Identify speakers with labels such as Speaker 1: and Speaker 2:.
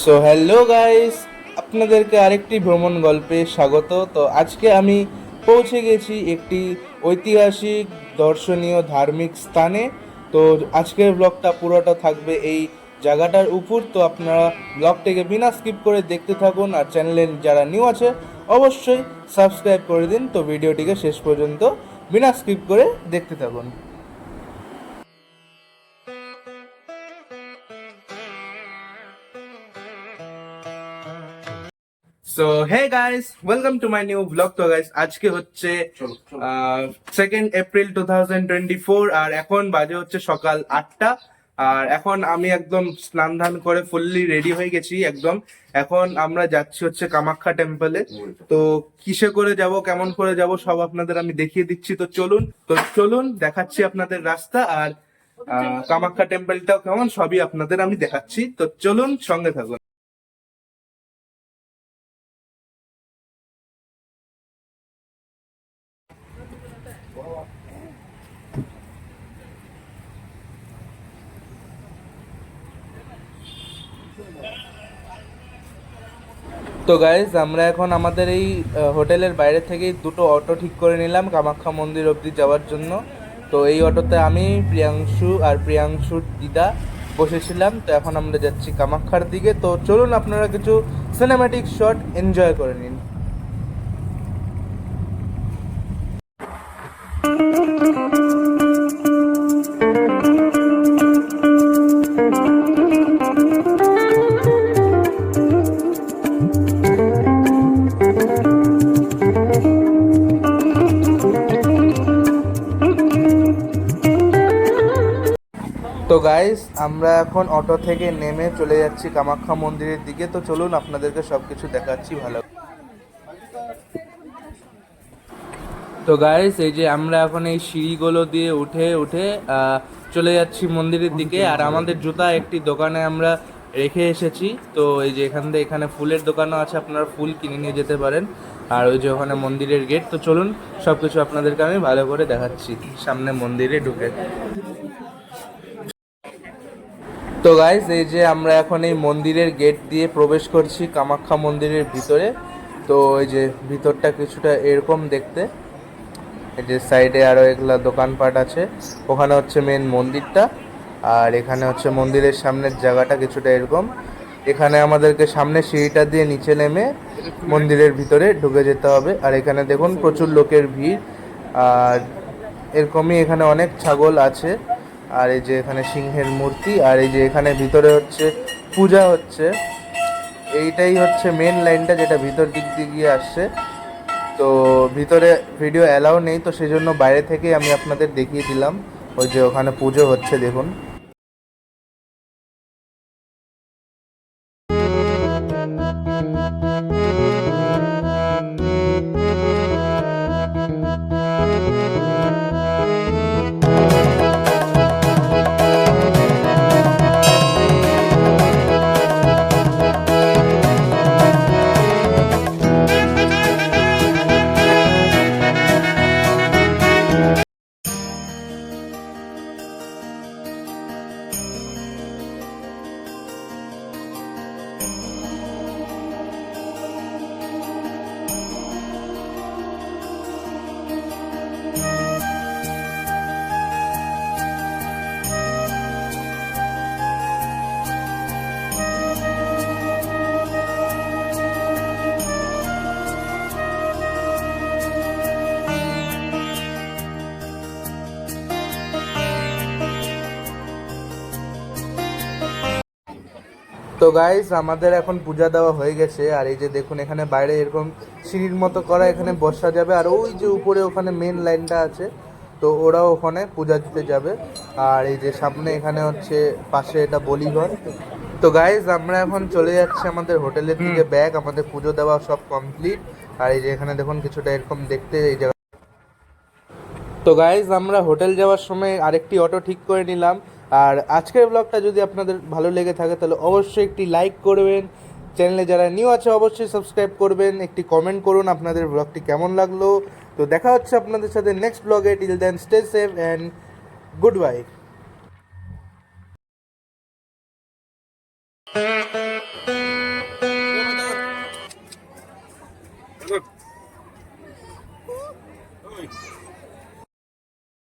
Speaker 1: So hello guys আপনাদেরকে আরেকটি ভ্রমণ গল্পে স্বাগত। তো আজকে আমি পৌঁছে গেছি একটি ঐতিহাসিক, দর্শনীয়, ধার্মিক স্থানে। তো আজকের ব্লগটা পুরোটা থাকবে এই জায়গাটার উপর। তো আপনারা ব্লগটিকে বিনা স্কিপ করে দেখতে থাকুন আর চ্যানেলে যারা নিউ আছে, অবশ্যই সাবস্ক্রাইব করে দিন। তো ভিডিওটিকে শেষ পর্যন্ত বিনা স্কিপ করে দেখতে থাকুন। So hey guys welcome to my new blog তো গাইস আজকে হচ্ছে second April two thousand twenty four আর এখন বাজে হচ্ছে সকাল আটটা। আর এখন আমি একদম স্নান ধান করে ফুললি রেডি হয়ে গেছি একদম। এখন আমরা যাচ্ছি হচ্ছে কামাখ্যা টেম্পলে তো। কিসে করে যাব কেমন করে যাব সব আপনাদের আমি দেখিয়ে দিচ্ছি। তো চলুন তো চলুন দেখাচ্ছি আপনাদের রাস্তা আর কামাখ্যা টেম্পলটাও কেমন সবই আপনাদের আমি দেখাচ্ছি। তো চলুন সঙ্গে থাকুন। তো গাইজ আমরা এখন আমাদের এই হোটেলের বাইরে থেকেই দুটো অটো ঠিক করে নিলাম, কামাখ্যা মন্দির অবধি যাওয়ার জন্য। তো এই অটোতে আমি, প্রিয়াংশু আর প্রিয়াংশুর দিদা বসেছিলাম। তো এখন আমরা যাচ্ছি কামাখ্যার দিকে। তো চলুন আপনারা কিছু সিনেম্যাটিক শট এনজয় করে নিন। তো গাইস আমরা এখন অটো থেকে নেমে চলে যাচ্ছি কামাখ্যা মন্দিরের দিকে। তো চলুন আপনাদেরকে সবকিছু দেখাচ্ছি ভালো। তো গাইস এই যে আমরা এখন এই সিঁড়িগুলো দিয়ে উঠে উঠে চলে যাচ্ছি মন্দিরের দিকে। আর আমাদের জুতা একটি দোকানে আমরা রেখে এসেছি। তো এই যে এখান থেকে এখানে ফুলের দোকানও আছে আপনারা ফুল কিনে নিয়ে যেতে পারেন। আর ওই যে ওখানে মন্দিরের গেট তো চলুন সব কিছু আপনাদেরকে আমি ভালো করে দেখাচ্ছি সামনে মন্দিরে ঢুকে। তো গাইজ এই যে আমরা এখন এই মন্দিরের গেট দিয়ে প্রবেশ করছি কামাখ্যা মন্দিরের ভিতরে। তো এই যে ভিতরটা কিছুটা এরকম দেখতে। এই যে সাইডে আরও এগুলা দোকানপাট আছে। ওখানে হচ্ছে মেন মন্দিরটা। আর এখানে হচ্ছে মন্দিরের সামনের জায়গাটা কিছুটা এরকম। এখানে আমাদেরকে সামনে সিঁড়িটা দিয়ে নিচে নেমে মন্দিরের ভিতরে ঢুকে যেতে হবে। আর এখানে দেখুন প্রচুর লোকের ভিড়। আর এরকমই এখানে অনেক ছাগল আছে। আর এই যে এখানে সিংহের মূর্তি, আর এই যে এখানে ভিতরে হচ্ছে পূজা হচ্ছে। এইটাই হচ্ছে মেন লাইনটা যেটা ভিতর দিক দিয়ে গিয়ে আসছে। তো ভিতরে ভিডিও অ্যালাউ নেই, তো সেই জন্য বাইরে থেকে আমি আপনাদের দেখিয়ে দিলাম। ওই যে ওখানে পুজো হচ্ছে, দেখুন। তো গাইস আমাদের এখন পূজা দেওয়া হয়ে গেছে আর এই যে দেখুন এখানে বাইরে এরকম সিঁড়ির মতো করা এখানে বসা যাবে আর ওই যে উপরে ওখানে মেন লাইনটা আছে তো ওরাও ওখানে পূজা দিতে যাবে। আর এই যে সামনে এখানে হচ্ছে পাশে এটা বলিঘর। তো গাইজ আমরা এখন চলে যাচ্ছি আমাদের হোটেলের দিকে ব্যাগ আমাদের পুজো দেওয়া সব কমপ্লিট আর এই যে এখানে দেখুন কিছুটা এরকম দেখতে এই জায়গা তো গাইজ আমরা হোটেল যাওয়ার সময় আরেকটি অটো ঠিক করে নিলাম। আর আজকের ব্লগটা যদি আপনাদের ভালো লেগে থাকে, তাহলে অবশ্যই একটি লাইক করবেন। চ্যানেলে যারা নিউ আছে, অবশ্যই সাবস্ক্রাইব করবেন। একটি কমেন্ট করুন আপনাদের ব্লগটি কেমন লাগল। তো দেখা হচ্ছে আপনাদের সাথে নেক্সট ব্লগে till then stay safe and good bye